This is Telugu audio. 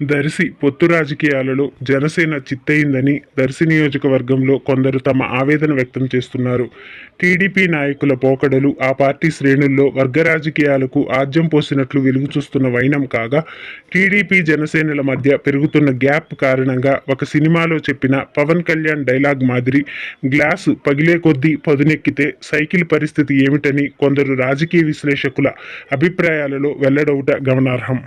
దర్శి పొత్తు రాజకీయాలలో జనసేన చిత్తయిందని దర్శి నియోజకవర్గంలో కొందరు తమ ఆవేదన వ్యక్తం చేస్తున్నారు. టీడీపీ నాయకుల పోకడలు ఆ పార్టీ శ్రేణుల్లో వర్గ రాజకీయాలకు ఆజ్యం పోసినట్లు వెలుగు చూస్తున్న వైనం కాగా టీడీపీ జనసేనల మధ్య పెరుగుతున్న గ్యాప్ కారణంగా ఒక సినిమాలో చెప్పిన పవన్ కళ్యాణ్ డైలాగ్ మాదిరి గ్లాసు పగిలే కొద్దీ పదునెక్కితే సైకిల్ పరిస్థితి ఏమిటని కొందరు రాజకీయ విశ్లేషకుల అభిప్రాయాలలో వెల్లడవుట గమనార్హం.